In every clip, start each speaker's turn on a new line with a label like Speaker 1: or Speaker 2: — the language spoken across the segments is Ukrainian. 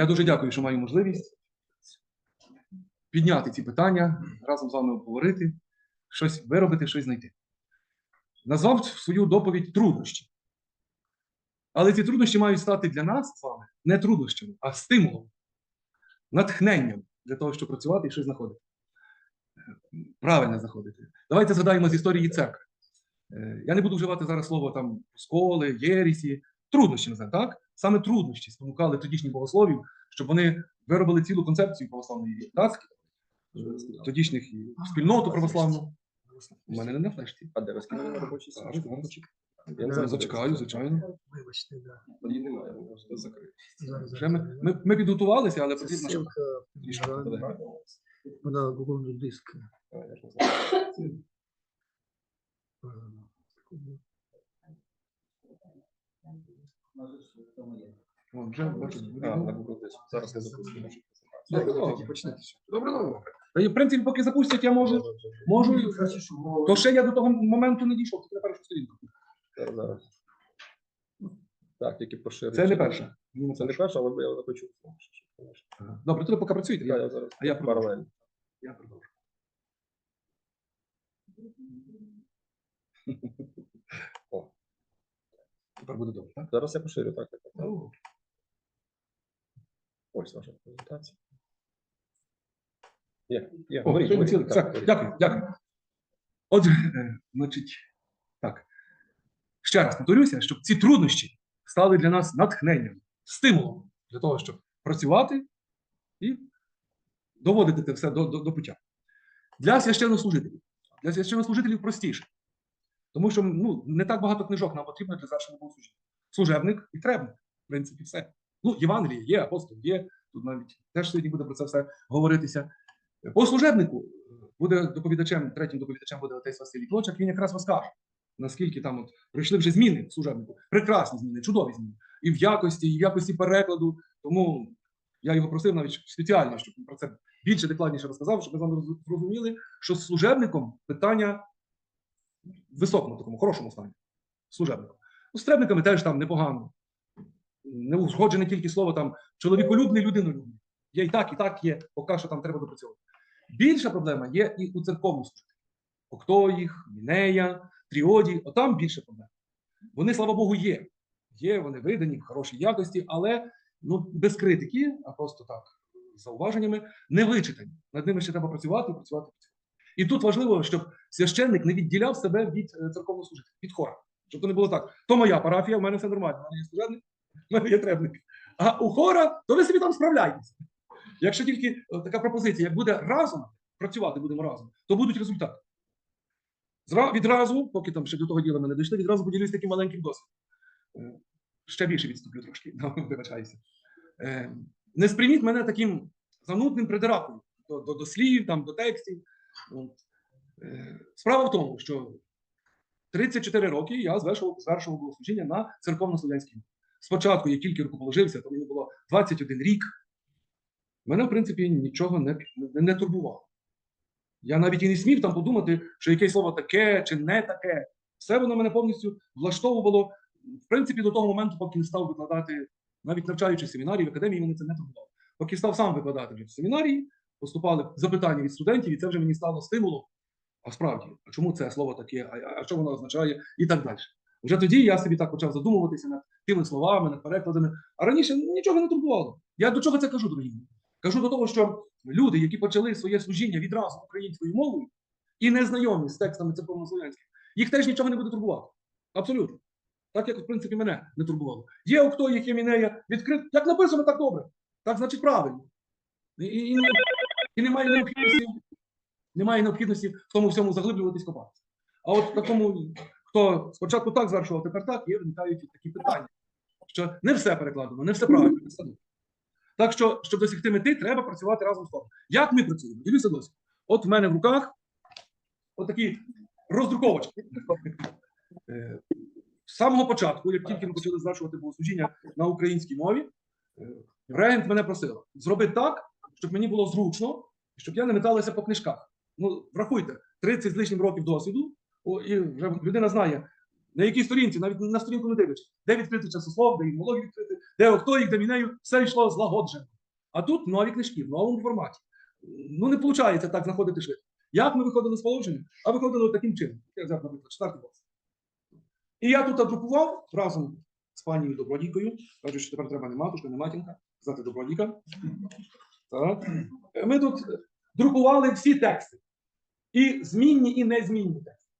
Speaker 1: Я дуже дякую, що маю можливість підняти ці питання, разом з вами обговорити, щось виробити, щось знайти. Назвав свою доповідь труднощі. Але ці труднощі мають стати для нас з вами не труднощами, а стимулом, натхненням для того, щоб працювати і щось знаходити. Правильно знаходити. Давайте згадаємо з історії церкви. Е, Я не буду вживати зараз слово там сколи, єрісі, труднощі називаємо, так? Саме труднощі спонукали тодішніх богословів, щоб вони виробили цілу концепцію православної віри, так? Тодішніх і спільноту православну. У мене не на флешці.
Speaker 2: А де робочий
Speaker 1: Так.
Speaker 2: Я не знаю,
Speaker 1: зачекаю, звичайно.
Speaker 3: Вибачте, да.
Speaker 2: Її немає, просто закрив.
Speaker 1: Ми, ми, ми підготувалися, але потрібно, щоб
Speaker 3: ссылка
Speaker 1: трішки
Speaker 3: на-
Speaker 1: подали.
Speaker 3: на Google диск.
Speaker 2: А, я ж не знаю.
Speaker 1: О, вже бачу.
Speaker 2: А, на Google Зараз я запустив
Speaker 1: Добре, добре. Добре, добре. В принципі, поки запустять, я можу. Можу. То ще я до того моменту не дійшов, тільки на першу сторінку.
Speaker 2: Так, тільки поширюю.
Speaker 1: Це не перша.
Speaker 2: Це не
Speaker 1: перша.
Speaker 2: перша, але я.
Speaker 1: Ага. Добре, то ви поки працюєте.
Speaker 2: Я, зараз
Speaker 1: а я
Speaker 2: паралельно.
Speaker 1: я продовжу. Тепер буде добре, так?
Speaker 2: Зараз я поширю, так, так, так.
Speaker 1: Ну,
Speaker 2: Ось ваша презентація. Є, є,
Speaker 1: О,
Speaker 2: говоріть, говоріть.
Speaker 1: націли-
Speaker 2: Так, говоріть.
Speaker 1: Дякую, дякую. Отже, е, значить, так. Ще раз повторюся, щоб ці труднощі стали для нас натхненням, стимулом для того, щоб працювати і доводити це все до, до, до пуття. Для священнослужителів. Для священнослужителів простіше. Тому що ну, не так багато книжок нам потрібно для звершення богослужіння. Служебник і требник, в принципі, все. Ну, Євангеліє є, апостол є. Тут навіть теж сьогодні буде про це все говоритися. По служебнику е, буде доповідачем, третім доповідачем буде отець Василій Клочак, він якраз розкаже, наскільки там от прийшли вже зміни в служебнику. Прекрасні зміни, чудові зміни. І в якості, і в якості перекладу. Тому я його просив навіть спеціально, щоб він про це більше докладніше розказав, щоб ми з вами зрозуміли, що з служебником питання в високому такому, хорошому стані. Служебником. Ну, з требниками теж там непогано. Не узгоджене тільки слово там чоловіколюбний, людинолюбний. Є і так, і так є, поки що там треба допрацьовувати. Більша проблема є і у церковному службі. Октоїх, Мінея, Тріоді, отам більше проблем. Вони, слава Богу, є. Є, вони видані в хорошій якості, але ну, без критики, а просто так, зауваженнями, не вичитані. Над ними ще треба працювати, працювати, працювати. І тут важливо, щоб священник не відділяв себе від е, церковного служителя, від хора. Щоб то не було так. То моя парафія, в мене все нормально, в мене є служебник, в мене є требник. А у хора, то ви собі там справляєтеся. Якщо тільки е, така пропозиція, як буде разом, працювати будемо разом, то будуть результати. Зра, відразу, поки там ще до того діла ми не дійшли, відразу поділюсь таким маленьким досвідом. Е, Ще більше відступлю трошки, вибачаюся. Не сприйміть мене таким занудним придиракою до, до, до слів, там, до текстів. От. Е, Справа в тому, що 34 роки я звершував, звершував богослужіння на церковно-слов'янській мові. Спочатку я тільки рукоположився, то мені було 21 рік. Мене, в принципі, нічого не, не, не турбувало. Я навіть і не смів там подумати, що якесь слово таке чи не таке. Все воно мене повністю влаштовувало, в принципі, до того моменту, поки не став викладати, навіть навчаючи в семінарії, в академії, мене це не турбувало. Поки став сам викладати в семінарії, поступали запитання від студентів, і це вже мені стало стимулом. А справді, а чому це слово таке, а, а що воно означає, і так далі. Вже тоді я собі так почав задумуватися над тими словами, над перекладами. А раніше нічого не турбувало. Я до чого це кажу, дорогі? Кажу до того, що люди, які почали своє служіння відразу українською мовою і не знайомі з текстами церковно-слов'янських, їх теж нічого не буде турбувати. Абсолютно. Так як, в принципі, мене не турбувало. Є у хто, є мінея, відкрит. Як написано, так добре. Так значить правильно. І, і, і, немає необхідності, немає необхідності в тому всьому заглиблюватись копатися. А от такому, хто спочатку так звершував, тепер так, є виникають такі питання, що не все перекладено, не все правильно, не все. Так що, щоб досягти мети, треба працювати разом з тобою. Як ми працюємо? Ділюся досвідом. От в мене в руках отакі роздруковочки. Е, З самого початку, як тільки ми почали звершувати богослужіння на українській мові, е, регент мене просив зроби так, щоб мені було зручно, щоб я не металася по книжках. Ну, врахуйте, 30 з лишнім років досвіду, о, і вже людина знає, на якій сторінці, навіть на сторінку не дивишся, де відкрити часослов, де імологію відкрити, де хто їх, де мінею, все йшло злагоджено. А тут нові книжки в новому форматі. Ну, не виходить так знаходити швидко. Як ми виходили з положення? А виходили таким чином. Я взяв, наприклад, четвертий клас. І я тут друкував разом з пані Добродійкою. Кажу, що тепер треба не матушка, не матінка, сказати Добродійка. Так. Ми тут друкували всі тексти. І змінні, і незмінні тексти.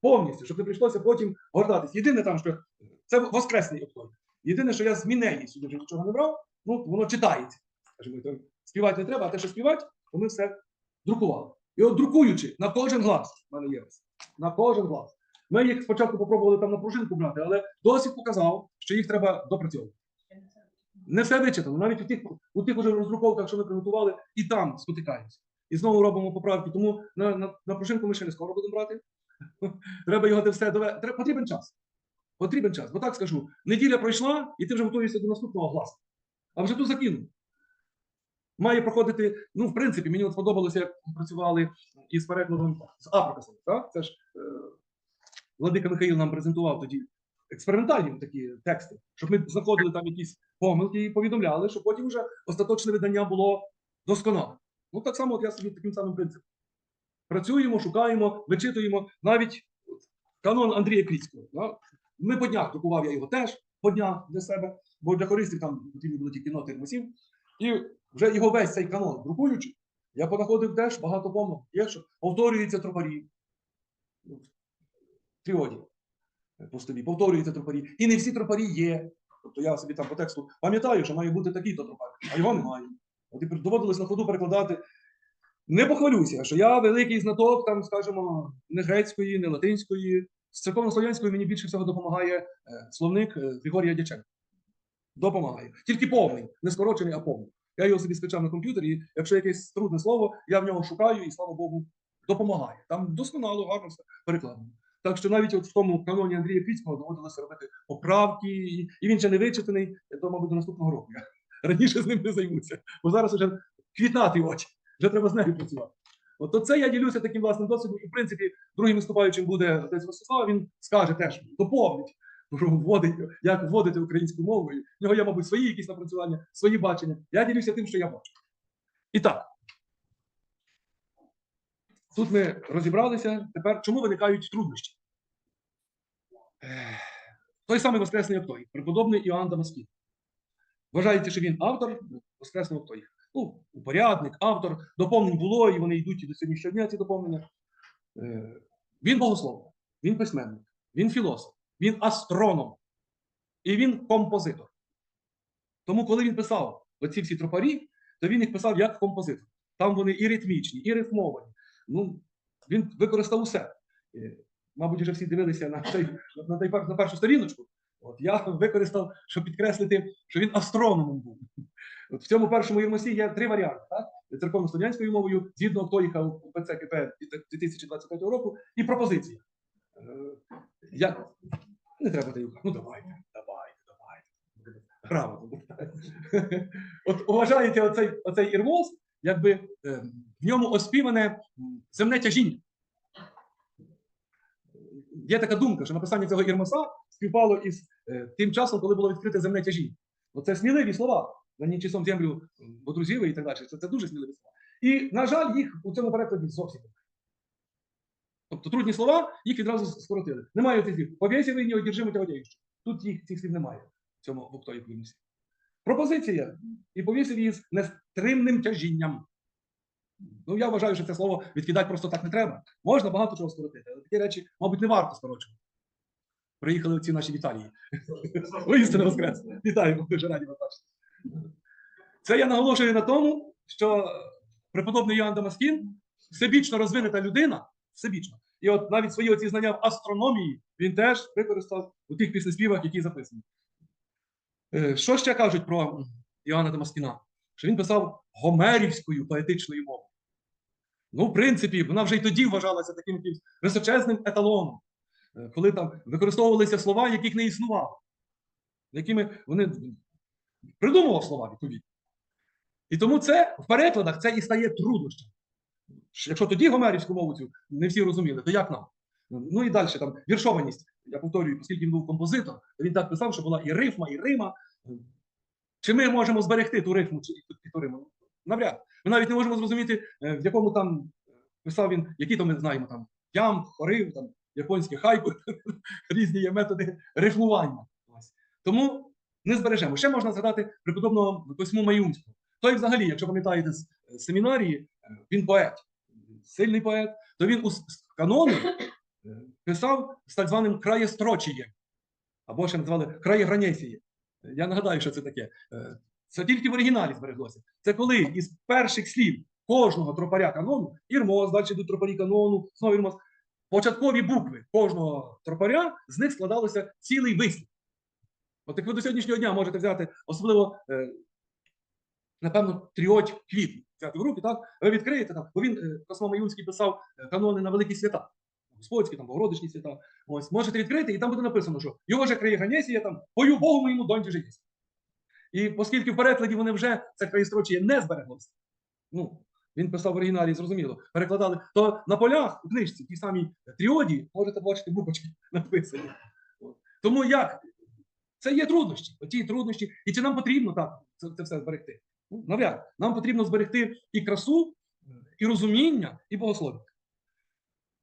Speaker 1: Повністю, щоб не прийшлося потім гортатись. Єдине там, що це воскресний обтой. Єдине, що я з мінеї сюди вже нічого не брав, ну воно читається. Скажімо, то співати не треба, а те, що співати, то ми все друкували. І от друкуючи на кожен глас, в мене є на кожен глас. Ми їх спочатку попробували там на пружинку брати, але досвід показав, що їх треба допрацьовувати. Не все вичитано, навіть у тих, у тих уже роздруковках, що ми приготували, і там спотикаємося. І знову робимо поправки. Тому на, на, на пружинку ми ще не скоро будемо брати. Треба його те все довести. Потрібен час. Потрібен час. Бо так скажу, неділя пройшла, і ти вже готуєшся до наступного гласу. А вже тут закинув. Має проходити, ну, в принципі, мені от сподобалося, як працювали із перекладом з Априкасом. Так? Це ж е, Владика Михаїл нам презентував тоді експериментальні такі тексти, щоб ми знаходили там якісь помилки і повідомляли, щоб потім вже остаточне видання було досконале. Ну, так само, от я собі таким самим принципом. Працюємо, шукаємо, вичитуємо навіть канон Андрія Кріцького. Да? Ми по днях друкував я його теж по днях для себе, бо для хористів там потрібні були тільки ноти римусів. І вже його весь цей канон друкуючи, я понаходив теж багато помилок. Є, що повторюються тропарі. В Тріоді постові, повторюються тропарі. І не всі тропарі є. Тобто я собі там по тексту пам'ятаю, що має бути такий-то тропар, а його немає. От і доводилось на ходу перекладати. Не похвалюся, що я великий знаток, там, скажімо, не грецької, не латинської. З церковнослов'янською мені більше всього допомагає е, словник е, Григорія Дяченка. Допомагає. Тільки повний, не скорочений, а повний. Я його собі скачав на комп'ютері, якщо якесь трудне слово, я в нього шукаю і, слава Богу, допомагає. Там досконало, гарно все перекладено. Так що навіть от в тому каноні Андрія Кріцького доводилося робити поправки, і він ще не вичитаний, я думаю, мабуть, до наступного року. Я раніше з ним не займуся. Бо зараз вже квітнати очі, вже треба з нею працювати. От то це я ділюся таким власним досвідом. І в принципі, другим виступаючим буде отець Ростислав, він скаже теж, доповнить, вводить, як вводити українську мову. І В нього є, мабуть, свої якісь напрацювання, свої бачення. Я ділюся тим, що я бачу. І так. Тут ми розібралися. Тепер чому виникають труднощі? Той самий Воскресний Октой, преподобний Іоанн Дамаскін. Вважається, що він автор Воскресного Октої. Ну, упорядник, автор, доповнень було, і вони йдуть до сьогоднішнього дня ці доповнення. Е, Він богослов, він письменник, він філософ, він астроном і він композитор. Тому, коли він писав оці всі тропарі, то він їх писав як композитор. Там вони і ритмічні, і рифмовані. Ну, він використав усе. Мабуть, вже всі дивилися на, цей, на, той на першу сторіночку. От я використав, щоб підкреслити, що він астрономом був. От в цьому першому Єрмосі є три варіанти: так? церковно-слов'янською мовою, згідно Октоїха у ПЦКП 2023 року, і пропозиція. Е, Я... Не треба таюка. Ну давайте, давайте, давайте. Право. От уважаєте оцей, оцей Ірмос, якби е, в ньому оспіване земне тяжіння. Є така думка, що написання цього Ірмоса співпало із е, тим часом, коли було відкрите земне тяжіння. Оце сміливі слова. Ній часом землю водрузіли і так далі. Це, це дуже сміливі слова. І, на жаль, їх у цьому перекладі зовсім немає. Тобто трудні слова, їх відразу скоротили. Немає цих слів. Повісили і одержиму одягіще. Тут їх цих слів немає в цьому в Октої Клімусі. Пропозиція. І повісив її з нестримним тяжінням. Ну, я вважаю, що це слово відкидати просто так не треба. Можна багато чого скоротити, але такі речі, мабуть, не варто скорочувати. Приїхали ці наші Віталії. Воістину воскрес. Вітаємо, дуже раді вас бачити. Це я наголошую на тому, що преподобний Йоанн Дамаскін всебічно розвинута людина, всебічно. І от навіть свої оці знання в астрономії він теж використав у тих піснеспівах, які записані. Е, Що ще кажуть про Іоанна Дамаскіна? Що він писав гомерівською поетичною мовою. Ну, в принципі, вона вже й тоді вважалася таким височезним еталоном, е, коли там використовувалися слова, яких не існувало, якими вони придумував слова відповідно. І тому це в перекладах це і стає труднощем. Якщо тоді гомерівську мову цю не всі розуміли, то як нам? Ну і далі там віршованість. Я повторюю, оскільки він був композитор, то він так писав, що була і рифма, і рима. Чи ми можемо зберегти ту рифму чи і ту риму? Навряд. Ми навіть не можемо зрозуміти, е, в якому там е, писав він, які то ми знаємо там ям, порив, там японське хайку, різні є методи рифмування. Тому не збережемо. Ще можна згадати преподобного Косьму Маюнського. Той, взагалі, якщо пам'ятаєте з е, семінарії, він поет, сильний поет, то він у е, писав з так званим краєстрочієм, або ще називали краєгранєсіє. Я нагадаю, що це таке. Е, Це тільки в оригіналі збереглося. Це коли із перших слів кожного тропаря канону, ірмоз, далі йдуть тропарі канону, знову ірмоз, початкові букви кожного тропаря, з них складалося цілий вислів. От як ви до сьогоднішнього дня можете взяти, особливо, е, напевно, тріоть квітні, взяти в руки, так? Ви відкриєте там, бо він е, Космо Маюнський писав канони на великі свята. Господські, там, Богородичні свята. Ось, можете відкрити, і там буде написано, що його же крає Ганесія, там, пою Богу моєму доньці же єсть. І оскільки в перекладі вони вже це краєстрочіє не збереглося, ну, він писав в оригіналі, зрозуміло, перекладали, то на полях у книжці, ті самій тріоді, можете бачити буквочки написані. Тому як? Це є труднощі, оті труднощі. І чи нам потрібно так це, це все зберегти? Ну, навряд. Нам потрібно зберегти і красу, і розуміння, і богослов'я.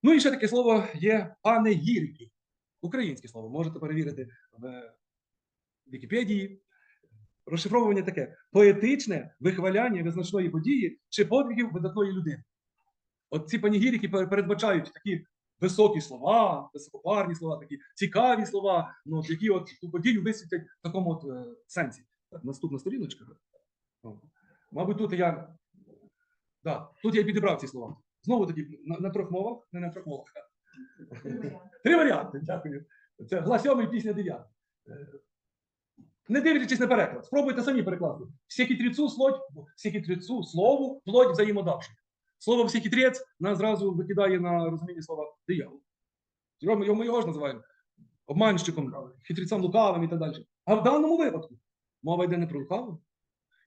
Speaker 1: Ну і ще таке слово є панегірики. Українське слово. Можете перевірити в Вікіпедії. Розшифровування таке: поетичне вихваляння визначної події чи подвигів видатної людини. От ці панігірики передбачають такі високі слова, високопарні слова, такі цікаві слова, ну, які от ту подію висвітлять в такому от, е, сенсі. Наступна сторіночка. Мабуть, тут я. Да, тут я підібрав ці слова. Знову таки, на, на трьох мовах, не на трьох мовах. Три варіанти, дякую. Це гла сьомий, пісня дев'ята. Е, Не дивлячись на переклад, спробуйте самі перекласти. Всехитрецу слоть, всехитрецу слову, плоть взаємодавших. Слово всехитрець нас зразу викидає на розуміння слова диявол. Ми його ж називаємо обманщиком, хитрецем лукавим і так далі. А в даному випадку мова йде не про лукаву.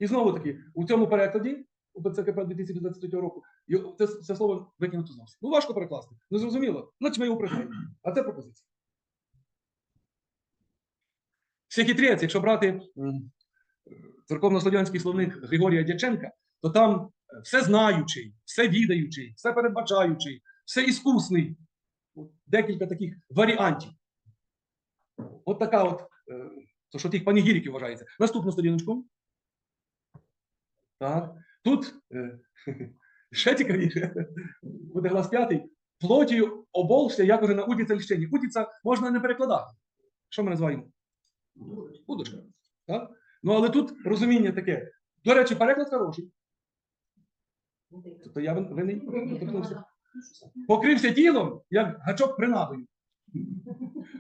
Speaker 1: І знову таки, у цьому перекладі, у ПЦКП 2023 року, це, це слово викинуто зовсім. Ну, важко перекласти. Не зрозуміло. Значить, ми його приймаємо. А це пропозиція. Всехитрець, якщо брати церковнослов'янський словник Григорія Дяченка, то там е, все знаючий, все відаючий, все передбачаючий, все іскусний. Декілька таких варіантів. От така от, е, то що тих панігіриків вважається. Наступну сторіночку. Так. Тут е, ще цікавіше. Буде глас п'ятий. Плотію оболшся, як уже на удіця ліщині. Удіця можна не перекладати. Що ми називаємо? Удочка. Так? Ну, але тут розуміння таке. До речі, переклад хороший. Тобто я вин- винний. Покрився тілом, як гачок принадою.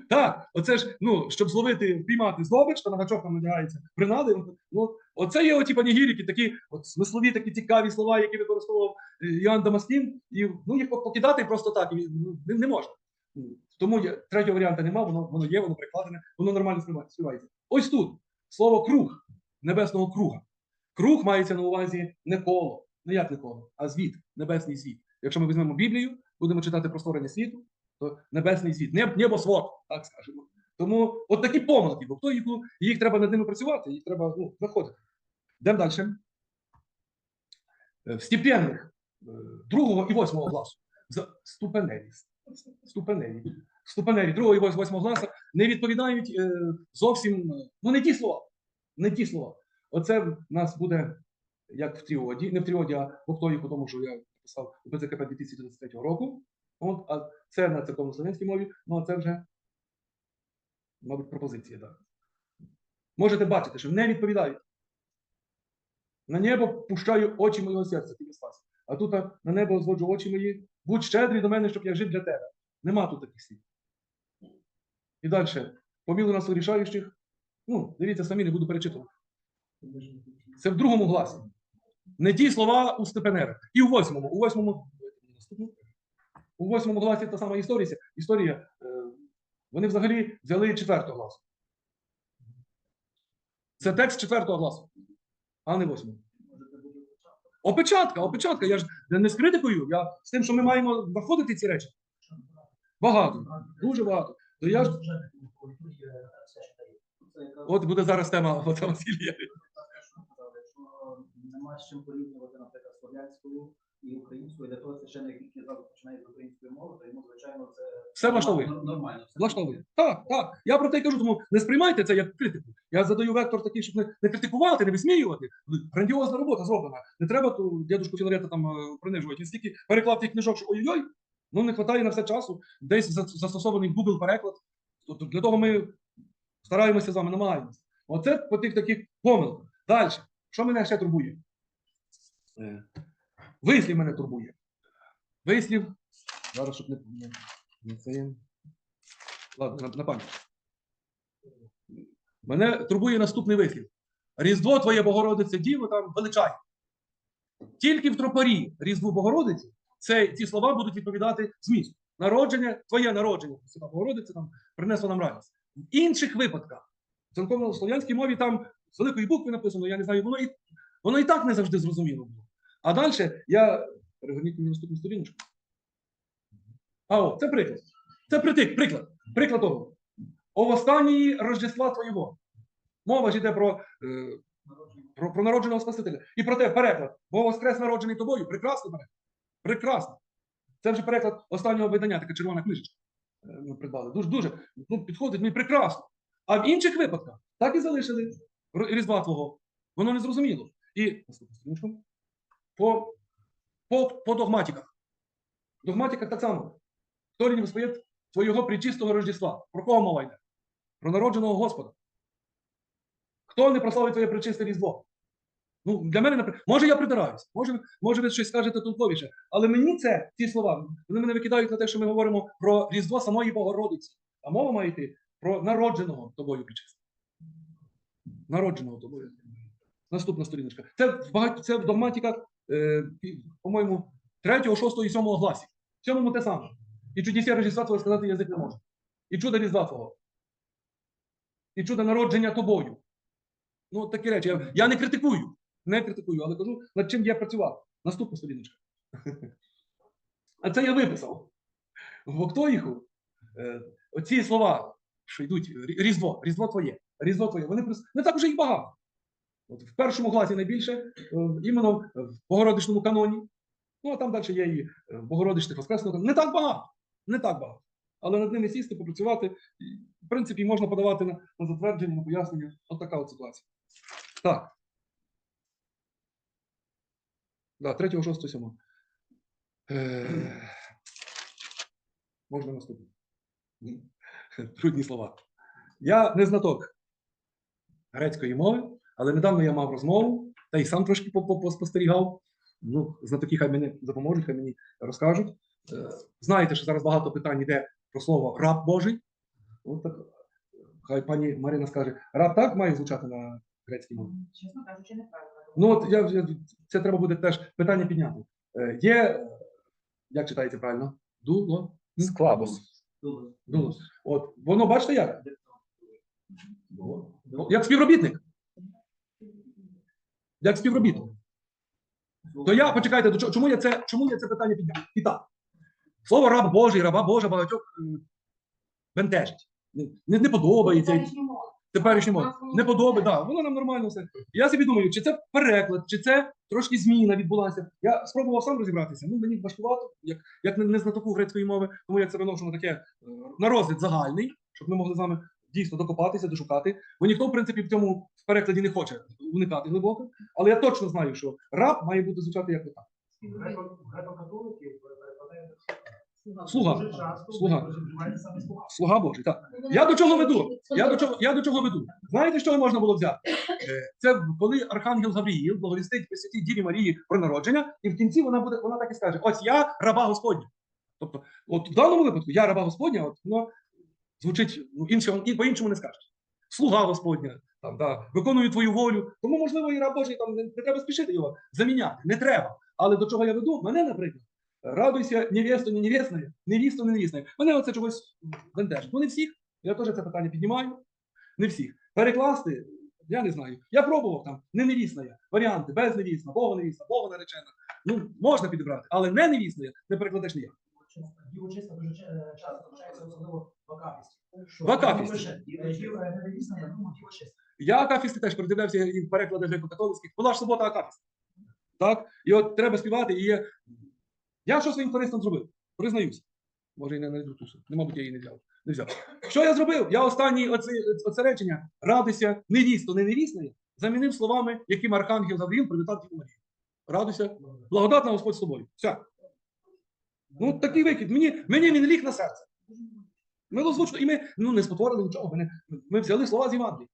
Speaker 1: Так, оце ж, ну, щоб зловити, впіймати здобич, то на гачок там надягається принади. Ну, оце є оті панігірики, такі от смислові, такі цікаві слова, які використовував е, Іоанн Дамаскін, і ну, їх покидати просто так ну, не, не можна. Тому я, третього варіанту немає, воно, воно є, воно прикладене, воно нормально співається. Ось тут слово круг небесного круга. Круг мається на увазі не коло, не як не коло, а звіт, небесний світ. Якщо ми візьмемо Біблію, будемо читати про створення світу, небесний світ, неб, небосвод, так скажемо. Тому от такі помилки, бо хто їх, їх треба над ними працювати, їх треба ну, знаходити. Йдемо далі. Е, В степенних е, другого і восьмого класу за ступеневі. Ступеневі другого і вось- восьмого класу не відповідають е, зовсім ну не ті слова. Не ті слова. Оце в нас буде як в тріоді, не в тріоді, а в оптоїку, тому що я писав у ПЦКП 2023 року. От, а це на церковно-слов'янській мові, ну а це вже, мабуть, пропозиція, так. Можете бачити, що не відповідають. На небо пущаю очі моєго серця, ти спас. А тут на небо зводжу очі мої. Будь щедрий до мене, щоб я жив для тебе. Нема тут таких слів. І далі. Помілуй нас урішаючих. Ну, дивіться самі, не буду перечитувати. Це в другому гласі. Не ті слова у Степенера. І у восьмому. У восьмому. У восьмому гласі та сама історія. Історія. е, Вони взагалі взяли четвертого гласу. Це текст четвертого гласу, а не восьмого. Опечатка, опечатка. Я ж не з критикою, я з тим, що ми маємо знаходити ці речі. Багато, дуже багато. То я ж, от буде зараз тема Василія.
Speaker 4: нема з чим порівнювати, наприклад, слов'янською і українською. Для того священник, який зразу починає з української мови, то йому, звичайно, це
Speaker 1: Все влаштовує.
Speaker 4: нормально. все
Speaker 1: Влаштовує. Так, так. Я про те й кажу, тому не сприймайте це як критику. Я задаю вектор такий, щоб не, не критикувати, не висміювати. Грандіозна робота зроблена. Не треба ту дядушку Філарета там е, принижувати. Він стільки переклав тих книжок, що ой-ой, ну не вистачає на все часу. Десь застосований Google переклад. Тобто для того ми стараємося з вами, намагаємося. Оце по тих таких помилках. Далі. Що мене ще турбує? Вислів мене турбує. Вислів. Зараз, щоб не, не, не це. Ладно, на, на пам'ять. Мене турбує наступний вислів. Різдво Твоє Богородице Діво там величає. Тільки в тропарі Різдву Богородиці це, ці слова будуть відповідати змісту. Народження, Твоє народження, Свята Богородиця там принесло нам радість. В інших випадках, в церковно-слов'янській мові там з великої букви написано, я не знаю, воно і, воно і так не завжди зрозуміло було. А далі я. Перегорніть мені наступну сторіночку. А о, це приклад. Це притик, приклад. Приклад того. О востанній Рождества Твоєго. Мова ж йде про, е, про, про народженого Спасителя. І про те переклад. Бо воскрес народжений тобою. Прекрасний переклад. Прекрасно. Це вже переклад останнього видання, така червона книжечка. е, Ми придбали. Дуже дуже ну, підходить мені прекрасно. А в інших випадках так і залишили Різдва Твого. Воно не зрозуміло. І наступну сторіночку. По, по, по догматиках. В догматиках так само. Хто не воспоє твоєго причистого Рождества? Про кого мова йде? Про народженого Господа. Хто не прославить твоє причисте Різдво? Ну, для мене, наприклад, може я придираюсь, може, може ви щось скажете толковіше, але мені це, ці слова, вони мене викидають на те, що ми говоримо про Різдво самої Богородиці. А мова має йти про народженого тобою причисте. Народженого тобою. Наступна сторіночка. Це в багать... це в догматиках, і, по-моєму, 3, 6 і 7 гласі. В сьомому те саме. І чудеся Рождества Твого сказати язик не може. І чудо Різдва Твого. І чудо народження тобою. Ну, такі речі. Я, не критикую. Не критикую, але кажу, над чим я працював. Наступна сторіночка. А це я виписав. В Октоїху е, оці слова, що йдуть, Різдво, Різдво твоє, Різдво твоє, вони не так уже їх багато. От в першому класі найбільше, е, іменно в Богородичному каноні. Ну, а там далі є і е, Богородичних Воскресного. Не так багато. Не так багато. Але над ними сісти, попрацювати. В принципі, можна подавати на, на затвердження, на пояснення. От така от ситуація. Так. Да, 3, 6, 7. Е, Можна наступне. Трудні слова. Я не знаток грецької мови, але недавно я мав розмову, та й сам трошки по- по- поспостерігав. Ну, знатоки хай мені допоможуть, хай мені розкажуть. Е, Знаєте, що зараз багато питань йде про слово раб Божий. От так, хай пані Марина скаже, раб так має звучати на грецькій мові.
Speaker 5: Чесно кажучи, неправильно.
Speaker 1: Ну, от я, я це треба буде теж питання підняти. Е, є, як читається правильно? Дуло?
Speaker 2: Склабус.
Speaker 4: Дуже.
Speaker 1: Дуло. От, воно бачите як? Як співробітник. Як співробітник. То я почекайте, чому я це, чому я це питання підняв? І так. Слово раб Божий, раба Божа багатьох е, бентежить. Не, не, подобається.
Speaker 5: Теперішня мова.
Speaker 1: Мови. Не подобається, да, воно нам нормально все. Я собі думаю, чи це переклад, чи це трошки зміна відбулася. Я спробував сам розібратися. Ну, мені важкувато, як, як не, не знатоку грецької мови, тому я це виношу на таке е, на розгляд загальний, щоб ми могли з вами дійсно докопатися, дошукати. Бо ніхто, в принципі, в цьому в перекладі не хоче уникати глибоко. Але я точно знаю, що раб має бути звучати як так.
Speaker 4: Греко-католиків перекладають
Speaker 1: Слуга.
Speaker 4: дуже часто
Speaker 1: Слуга.
Speaker 4: саме слуга.
Speaker 1: Божий, так. Я до чого веду? Я до чого, я до чого веду? Знаєте, що можна було взяти? Е, Це коли Архангел Гавріїл благовістить Пресвятій Діві Марії про народження, і в кінці вона буде, вона так і скаже: Ось я раба Господня. Тобто, от в даному випадку я раба Господня, от воно звучить ну, іншого, і по-іншому не скажеш. Слуга Господня, там, да, виконую твою волю. Тому, можливо, і раб Божий там не, не треба спішити його заміняти. Не треба. Але до чого я веду? Мене, наприклад, радуйся невесту, не невесною, невісту, не невісною. Мене оце чогось бентежить. Ну, не всіх. Я теж це питання піднімаю. Не всіх. Перекласти, я не знаю. Я пробував там, не невісна. Варіанти, без невісна, Бога невісна, Бога наречена. Ну, можна підібрати, але не невісна не перекладеш ніяк.
Speaker 4: Діво чисто дуже часто вчається, особливо в Акафісті. Що
Speaker 1: В Акафісті.
Speaker 4: воно пише, е, я
Speaker 1: Акафісти теж передивлявся і в перекладах греко-католицьких. Була ж субота Акафіст. Так? І от треба співати, і є. Я що своїм користом зробив? Признаюся. Може, і не знайду тусу. Не, мабуть, я її не взяв. Не взяв. Що я зробив? Я останнє оце, оце речення радуйся, невісто, не невісною, замінив словами, яким Архангел Гавріл привітав Діву Марію. Радуйся, благодатна Господь з тобою. Все. Ну, такий викид. Мені, мені він ліг на серце. Милозвучно, і ми ну, не спотворили нічого. Ми, не, ми взяли слова з Євангелії.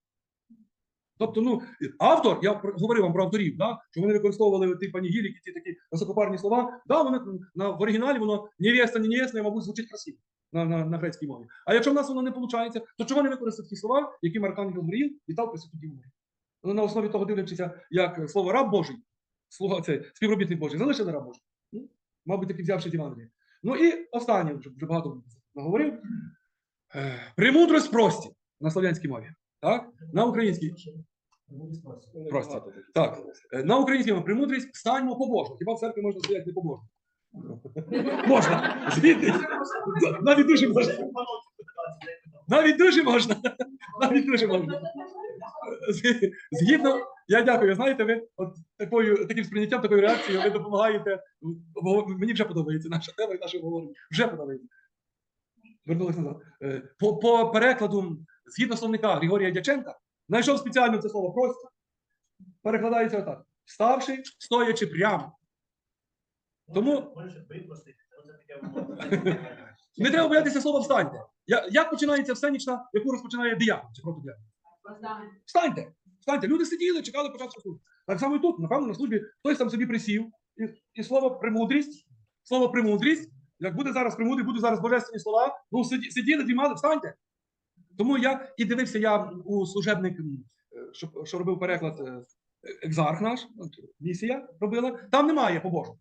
Speaker 1: Тобто, ну, автор, я говорив вам про авторів, да, що вони використовували ті панігірики, ті такі високопарні слова. Да, вони на, в оригіналі воно невеста, не невеста, мабуть, звучить красиво на, на, на грецькій мові. А якщо в нас воно не виходить, то чого не використати ті слова, які Архангел Гавриїл вітав Пресвяту Діву? Ну, на основі того дивлячися, як слово раб Божий, слуга це співробітник Божий, залишили раб Божий. Ну, мабуть, таки взявши з Євангелія. Ну і останнє, вже багато наговорив. Е, Премудрость прості на слов'янській мові. Так? На українській. Просто. Так. Е, На українській мові премудрість станьмо побожно. Хіба в церкві можна стояти не побожно? Можна. Навіть дуже можна. Навіть дуже можна. Навіть дуже можна. Згідно, я дякую. Знаєте, ви от такою, таким сприйняттям, такою реакцією ви допомагаєте. Мені вже подобається наша тема і наше обговорення. Вже подобається. Вернулися назад. Е, По, по перекладу, згідно словника Григорія Дяченка, знайшов спеціально це слово просто. Перекладається отак: ставши, стоячи прямо. Тому не треба боятися слова встаньте. Як починається всенічна, яку розпочинає диякон чи протодіякон? Встаньте! Встаньте! Люди сиділи, чекали початку служби. Так само і тут, напевно, на службі хтось там собі присів, і, і слово премудрість, слово премудрість, як буде зараз премудрість, будуть зараз божественні слова, ну сиділи, дрімали, встаньте. Тому я і дивився я у служебник, е, що, що робив переклад е, екзарх наш, місія робила, там немає побожу.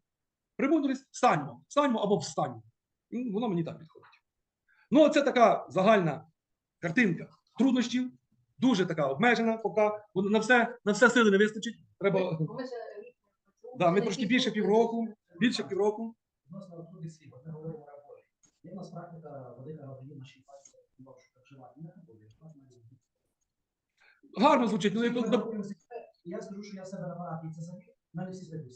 Speaker 1: Премудрість встаньмо, встаньмо або встаньмо. Ну, Воно мені так підходить. Ну, це така загальна картинка труднощів, дуже така обмежена, поки на все, на все сили не вистачить. Треба. Да, ми трошки більше півроку, більше півроку.
Speaker 4: Відносно ми говоримо про Божий. Є в нас практика велика Гавриїл на шімпанській вживання. Не буде.
Speaker 1: Гарно звучить, ну як
Speaker 4: Я скажу, що я в себе на парадії це забіг, в мене всі діти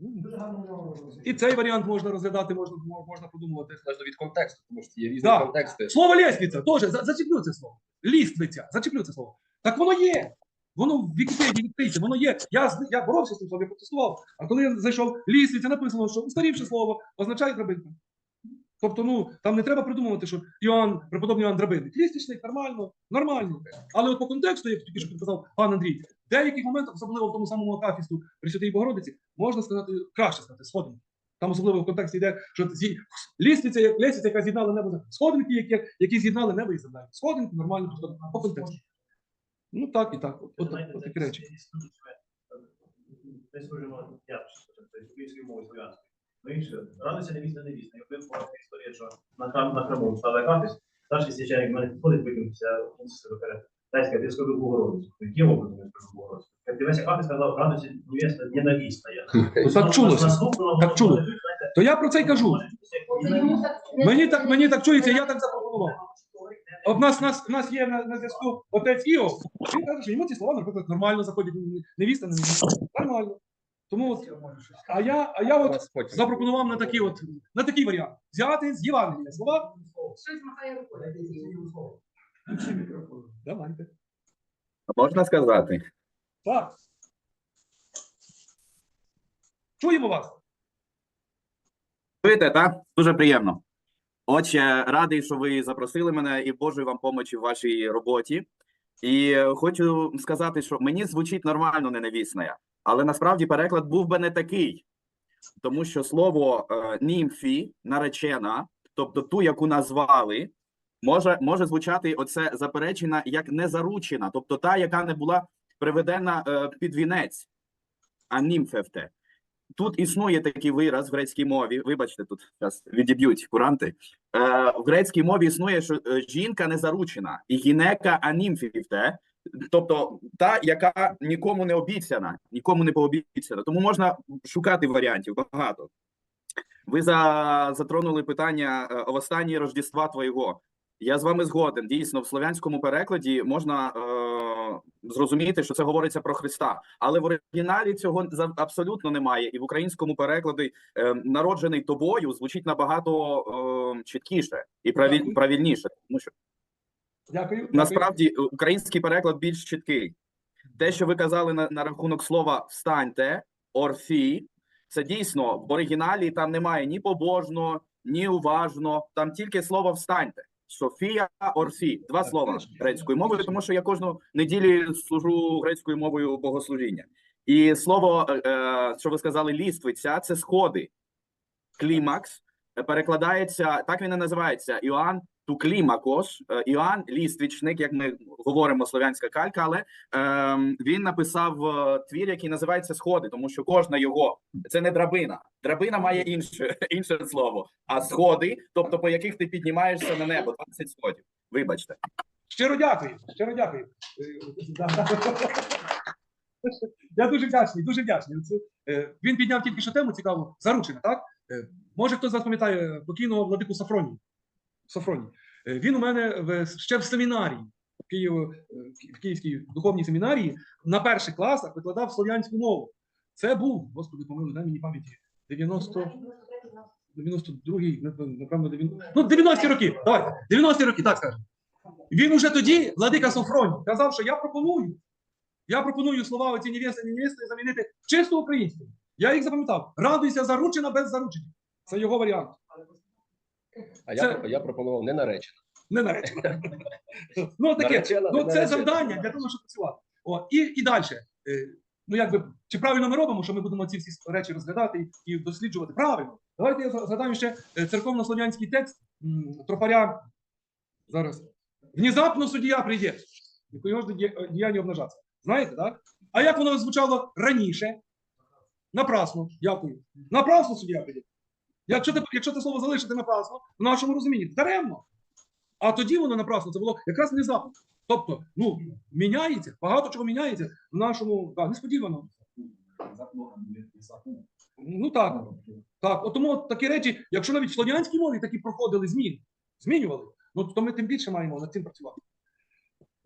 Speaker 4: Дуже гарно
Speaker 1: і цей варіант можна розглядати, можна, можна подумувати.
Speaker 2: Залежно від контексту, тому що є різні
Speaker 1: Да.
Speaker 2: контексти.
Speaker 1: Слово лестниця теж за- зачеплю це слово. Ліствиця, зачеплю це слово. Так воно є. Воно в Вікіпедії відкриється, воно є. Я, я боровся з цим словом, я протестував. А коли я зайшов ліствиця, написано, що устарівше слово означає драбинка. Тобто, ну там не треба придумувати, що Іоанн, преподобний Іоанн драбинник. Лістичник, нормально, нормально. Але от по контексту, як тільки що підказав пан Андрій, в деяких моментах, особливо в тому самому Акафісту при Святій Богородиці, можна сказати, краще сказати, сходинки. Там особливо в контексті йде, що зі... лістиця, як лестниця, яка з'єднала небо, сходинки, які, які з'єднали небо і землю. Сходинки нормально по контексту. Ну так і так. От, такі речі.
Speaker 5: десь дуже живе. Десь скажімо, я українською мовою слов'янською. Ну інше, радуйся невісна невісна. Як ви була історія, що на храм на храму стали кафіс, старший священник мене підходить, викинувся, він себе каже, дай ти скажу Богородицю. Яким образом я скажу Богородицю? Як дивися кафіс сказав, радуйся невісна ненавісна. Я.
Speaker 1: Ну, так чулося. Так чуло. То я про це й кажу. Мені так, мені так чується, я так запропонував. От нас, нас, нас є на, на зв'язку отець Іо. Він каже, що йому ці слова, наприклад, нормально заходять. Невіста, не. Нормально. Тому от, а я, а я от запропонував на такий от на такий варіант. Взяти з Євангелія слова.
Speaker 6: Щось махає рукою.
Speaker 1: Давайте.
Speaker 7: Можна сказати?
Speaker 1: Так. Чуємо вас.
Speaker 7: Чуєте, так? Дуже приємно. Отже, радий, що ви запросили мене і Божої вам помочі в вашій роботі. І хочу сказати, що мені звучить нормально ненавісне, але насправді переклад був би не такий, тому що слово е, німфі, наречена, тобто ту, яку назвали, може, може звучати оце заперечена як незаручена, тобто та, яка не була приведена е, під вінець, а німфевте. Тут існує такий вираз в грецькій мові. Вибачте, тут зараз відіб'ють куранти. Е, в грецькій мові існує, що е, жінка не заручена, і гінека анімфівте, тобто та, яка нікому не обіцяна, нікому не пообіцяна. Тому можна шукати варіантів багато. Ви за, затронули питання е, останнє Рождества Твоєго. Я з вами згоден. Дійсно, в слов'янському перекладі можна е, зрозуміти, що це говориться про Христа. Але в оригіналі цього абсолютно немає. І в українському перекладі е, народжений тобою звучить набагато е, чіткіше і правіль, правильніше. Тому що
Speaker 1: Дякую.
Speaker 7: насправді український переклад більш чіткий. Те, що ви казали на, на рахунок слова встаньте, орфі, це дійсно в оригіналі там немає ні побожно, ні уважно, там тільки слово встаньте. Софія Орфі, два
Speaker 1: Так,
Speaker 7: слова грецькою мовою, тому що я кожну неділю служу грецькою мовою богослужіння. І слово, е, е, що ви сказали, ліствиця, це сходи. Клімакс е, перекладається, так він і називається Іоанн Туклімакос, е, Іоанн ліствічник, як ми говоримо слов'янська калька, але ем, він написав е, твір, який називається Сходи, тому що кожна його це не драбина. Драбина має інше, інше слово. А сходи, тобто по яких ти піднімаєшся на небо, 20 сходів. Вибачте.
Speaker 1: Щиро дякую. Щиро дякую. Е. Я дуже вдячний, дуже вдячний. Е, Він підняв тільки що тему цікаву, заручена, так? Е, Може, хтось з вас пам'ятає покійного владику Сафронії. Сафроній. Е, Він у мене в, ще в семінарії, в, Київ, в Київській духовній семінарії, на перших класах викладав слов'янську мову. Це був, господи, помилуй, дай мені пам'яті, 90... 92-й, напевно, 90... ну, 90-ті роки, давайте, 90-ті роки, так скажемо. Він уже тоді, владика Софроній, казав, що я пропоную, я пропоную слова оці невести, невести замінити чисто українською. Я їх запам'ятав. Радуйся заручена без заручення. Це його варіант.
Speaker 2: А
Speaker 1: Це-
Speaker 2: я, я пропонував не наречено.
Speaker 1: Не наречено. Ну, таке.
Speaker 2: Наречена,
Speaker 1: Ну, це
Speaker 2: наречена.
Speaker 1: завдання для того, щоб працювати. О, і, і далі. Ну, якби, чи правильно ми робимо, що ми будемо ці всі речі розглядати і, досліджувати? Правильно. Давайте я згадаю ще е, церковно-слов'янський текст м, тропаря. Зараз. Внезапно суддя прийде, і його ж дія- діяння обнажаться. Знаєте, так? А як воно звучало раніше? Напрасно, дякую. Напрасно суддя прийде. Якщо ти, якщо ти слово залишити напрасно, в нашому розумінні, даремно. А тоді воно напрасно, це було якраз внезапно. Тобто, ну, міняється, багато чого міняється в нашому, да, несподівано. Ну так. Так, от тому от такі речі, якщо навіть в слов'янській мові такі проходили зміни, змінювали, ну то ми тим більше маємо над цим працювати.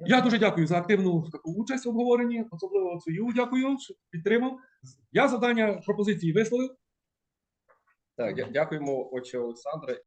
Speaker 1: Я дуже дякую за активну таку участь в обговоренні, особливо свою дякую, що підтримав. Я завдання пропозиції висловив.
Speaker 2: Так, дякуємо, отче Олександре.